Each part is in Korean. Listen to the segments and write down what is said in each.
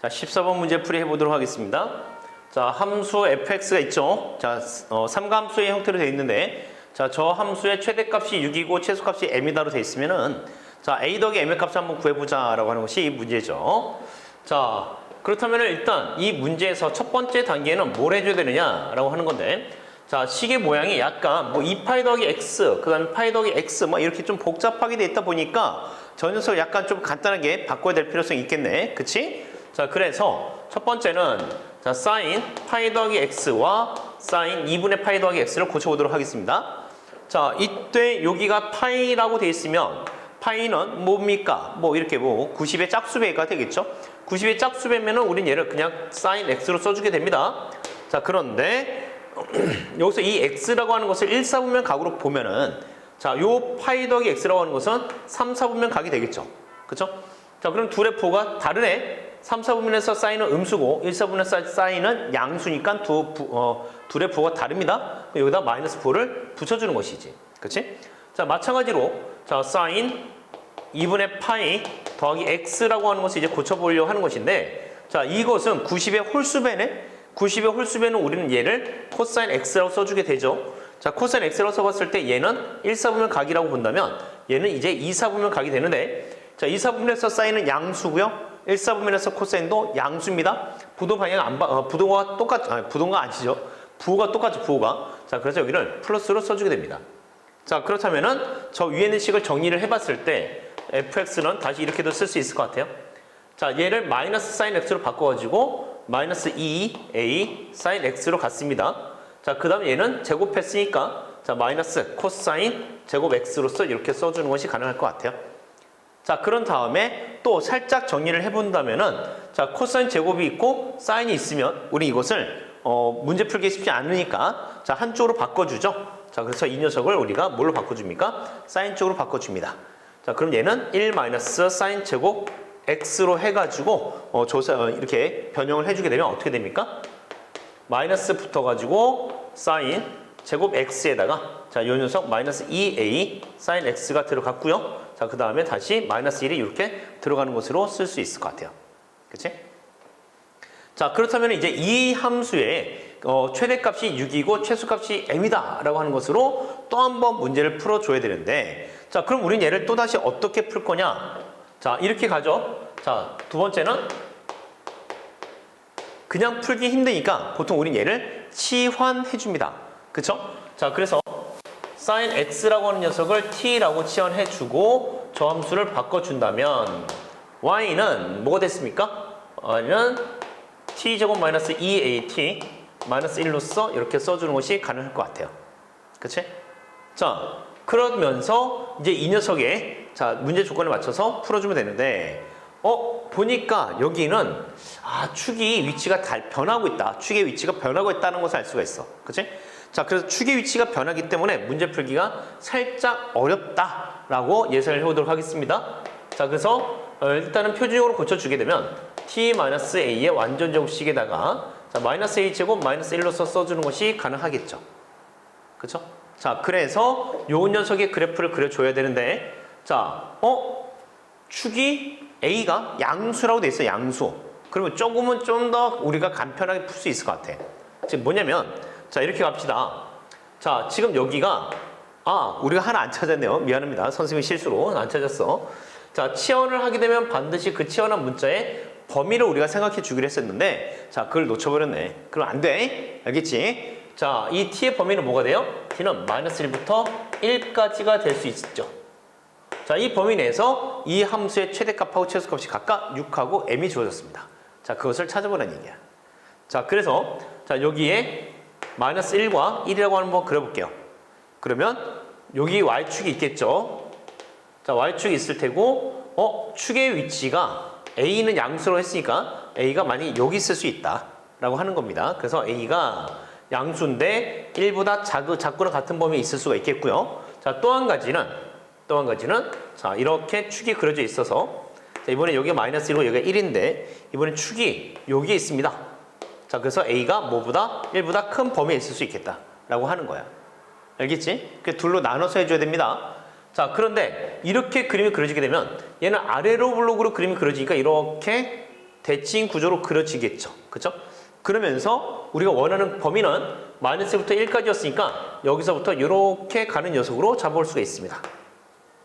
자, 14번 문제 풀이 해 보도록 하겠습니다. 자, 함수 fx가 있죠. 자, 어, 삼가함수의 형태로 되어 있는데, 자, 저 함수의 최대값이 6이고 최소값이 m이다로 되어 있으면은, 자, a 더하기 m의 값을 한번 구해 보자라고 하는 것이 이 문제죠. 자, 그렇다면 일단 이 문제에서 첫 번째 단계는 뭘 해줘야 되느냐라고 하는 건데, 자, 시계 모양이 약간 뭐 2파이 더하기 x, 그 다음에 파이 더하기 x, 뭐 이렇게 좀 복잡하게 돼 있다 보니까 저 녀석을 약간 좀 간단하게 바꿔야 될 필요성이 있겠네. 그치? 자, 그래서 첫 번째는 자, 사인 파이 더하기 x와 사인 2분의 파이 더하기 x를 고쳐보도록 하겠습니다. 자, 이때 여기가 파이라고 돼 있으면 파이는 뭡니까? 뭐 이렇게 뭐 90의 짝수배가 되겠죠? 90의 짝수배면은 우린 얘를 그냥 사인 x로 써주게 됩니다. 자, 그런데 여기서 이 x라고 하는 것을 1, 4분면 각으로 보면은 자, 요 파이 더하기 x라고 하는 것은 3, 4분면 각이 되겠죠. 그쵸? 자, 그럼 둘의 부호가 다르네. 3, 4분면에서 사인은 음수고 1, 4분면에서 사인은 양수니까 두 부, 어, 둘의 부호가 다릅니다. 여기다 마이너스 부호를 붙여주는 것이지. 그치? 자, 마찬가지로 자, 사인 2분의 파이 더하기 x라고 하는 것을 이제 고쳐보려고 하는 것인데 자, 이것은 90의 홀수배네. 90의 홀수배는 우리는 얘를 코사인 x라고 써주게 되죠. 자, 코사인 x라고 써봤을 때 얘는 1, 4분면 각이라고 본다면 얘는 이제 2, 4분면 각이 되는데 자, 2, 4분면에서 사인은 양수고요. 1, 4분면에서 코사인도 양수입니다. 부도 방향 안 바, 어, 부도가 똑같, 아니, 부도가 아니죠. 부호가 똑같죠, 부호가. 자, 그래서 여기를 플러스로 써주게 됩니다. 자, 그렇다면은 저 위에 있는 식을 정리를 해봤을 때 fx는 다시 이렇게도 쓸 수 있을 것 같아요. 자, 얘를 마이너스 사인 x로 바꿔가지고 마이너스 2a 사인 x로 갔습니다. 자, 그 다음에 얘는 제곱했으니까 자, 마이너스 코사인 제곱 x로서 이렇게 써주는 것이 가능할 것 같아요. 자, 그런 다음에 또 살짝 정리를 해본다면은 자, 코사인 제곱이 있고 사인이 있으면 우리 이것을 어, 문제 풀기 쉽지 않으니까 자, 한쪽으로 바꿔주죠. 자, 그래서 이 녀석을 우리가 뭘로 바꿔줍니까? 사인 쪽으로 바꿔줍니다. 자, 그럼 얘는 1 마이너스 사인 제곱 x로 해가지고 어, 조사 어, 이렇게 변형을 해주게 되면 어떻게 됩니까? 마이너스 붙어가지고 사인 제곱 x에다가 자, 요 녀석 마이너스 2a 사인 x가 들어갔고요. 자, 그 다음에 다시 마이너스 1이 이렇게 들어가는 것으로 쓸 수 있을 것 같아요. 그치? 자, 그렇다면 이제 이 함수의 어, 최대값이 6이고 최소값이 m이다 라고 하는 것으로 또 한 번 문제를 풀어줘야 되는데 자, 그럼 우린 얘를 또 다시 어떻게 풀 거냐? 자, 이렇게 가죠. 자, 두 번째는 그냥 풀기 힘드니까 보통 우린 얘를 치환해 줍니다. 그쵸? 자, 그래서 sin x라고 하는 녀석을 t라고 치환해 주고 저 함수를 바꿔 준다면 y는 뭐가 됐습니까? y는 t제곱 마이너스 2at 마이너스 1로서 이렇게 써주는 것이 가능할 것 같아요. 그치? 자, 그러면서 이제 이 녀석의 자, 문제 조건에 맞춰서 풀어주면 되는데 어, 보니까 여기는 아, 축이 위치가 달, 변하고 있다. 축의 위치가 변하고 있다는 것을 알 수가 있어. 그치? 자, 그래서 축의 위치가 변하기 때문에 문제 풀기가 살짝 어렵다라고 예상을 해보도록 하겠습니다. 자, 그래서 어, 일단은 표준적으로 고쳐주게 되면 t-a의 완전 제곱식에다가 자, 마이너스 a 제곱 마이너스 1로서 써주는 것이 가능하겠죠. 그쵸? 자, 그래서 요 녀석의 그래프를 그려줘야 되는데 자, 어? 축이 a가 양수라고 돼 있어, 양수. 그러면 조금은 좀 더 우리가 간편하게 풀 수 있을 것 같아. 지금 뭐냐면 자, 이렇게 갑시다. 자, 지금 여기가 아, 우리가 하나 안 찾았네요. 미안합니다. 선생님이 실수로 안 찾았어. 자, 치환을 하게 되면 반드시 그 치환한 문자의 범위를 우리가 생각해 주기로 했었는데 자, 그걸 놓쳐버렸네. 그럼 안 돼. 알겠지? 자, 이 t의 범위는 뭐가 돼요? t는 마이너스 1부터 1까지가 될 수 있죠. 자, 이 범위 내에서 이 함수의 최대값하고 최소값이 각각 6하고 m이 주어졌습니다. 자, 그것을 찾아보라는 얘기야. 자, 그래서 자, 여기에 마이너스 1과 1이라고 하는 번 그려볼게요. 그러면 여기 y축이 있겠죠. 자, y축이 있을 테고 어, 축의 위치가 a는 양수로 했으니까 a가 만약에 여기 있을 수 있다 라고 하는 겁니다. 그래서 a가 양수인데 1보다 작고, 작거나 같은 범위에 있을 수가 있겠고요. 자, 또 한 가지는 또 한 가지는 자, 이렇게 축이 그려져 있어서 자, 이번에 여기가 마이너스 1고 여기가 1인데 이번엔 축이 여기에 있습니다. 자, 그래서 a가 뭐보다 1보다 큰 범위에 있을 수 있겠다라고 하는 거야. 알겠지? 그 둘로 나눠서 해줘야 됩니다. 자, 그런데 이렇게 그림이 그려지게 되면 얘는 아래로 블록으로 그림이 그려지니까 이렇게 대칭 구조로 그려지겠죠. 그죠? 그러면서 우리가 원하는 범위는 마이너스 1부터 1까지였으니까 여기서부터 이렇게 가는 녀석으로 잡아올 수가 있습니다.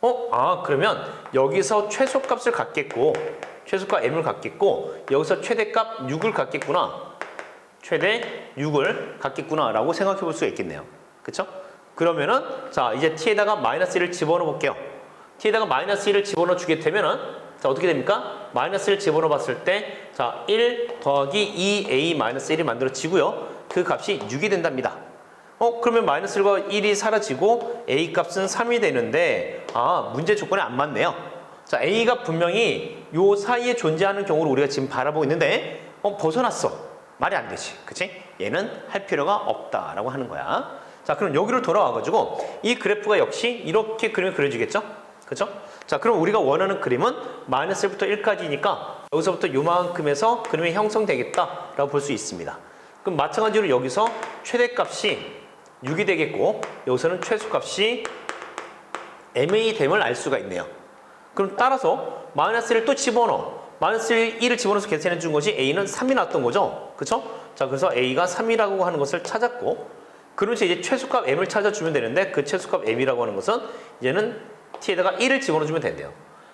어? 아 그러면 여기서 최소값을 갖겠고 최소값 m을 갖겠고 여기서 최대값 6을 갖겠구나. 최대 6을 갖겠구나 라고 생각해 볼 수가 있겠네요. 그쵸? 그러면은 자 이제 t에다가 마이너스 1을 집어넣어 볼게요. t에다가 마이너스 1을 집어넣어 주게 되면은 자 어떻게 됩니까? 마이너스 1을 집어넣어 봤을 때 자 1 더하기 2a 마이너스 1이 만들어지고요. 그 값이 6이 된답니다. 어 그러면 마이너스 1과 1이 사라지고 a 값은 3이 되는데 아 문제 조건에 안 맞네요. 자 a가 분명히 요 사이에 존재하는 경우를 우리가 지금 바라보고 있는데 어 벗어났어. 말이 안 되지. 그치? 얘는 할 필요가 없다라고 하는 거야. 자, 그럼 여기로 돌아와가지고 이 그래프가 역시 이렇게 그림이 그려지겠죠? 그죠? 자, 그럼 우리가 원하는 그림은 마이너스 1부터 1까지니까 여기서부터 요만큼에서 그림이 형성되겠다라고 볼 수 있습니다. 그럼 마찬가지로 여기서 최대값이 6이 되겠고 여기서는 최소값이 MA 됨을 알 수가 있네요. 그럼 따라서 마이너스를 또 집어넣어. 마이너스 1을 집어넣어서 계산해 준 것이 A는 3이 나왔던 거죠. 그쵸? 자, 그래서 A가 3이라고 하는 것을 찾았고, 그러면서 이제 최소값 M을 찾아주면 되는데, 그 최소값 M이라고 하는 것은 이제는 T에다가 1을 집어넣어주면 된대요.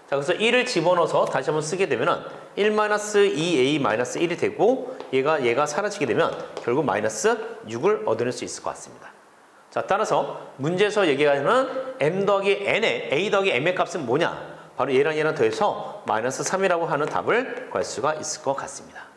자, 그래서 1을 집어넣어서 다시 한번 쓰게 되면은 1-2A-1이 되고, 얘가, 얘가 사라지게 되면 결국 마이너스 6을 얻어낼 수 있을 것 같습니다. 자, 따라서 문제에서 얘기하는 m 더하기 n의 a 더하기 m의 값은 뭐냐? 바로 얘랑 얘랑 더해서 마이너스 3이라고 하는 답을 구할 수가 있을 것 같습니다.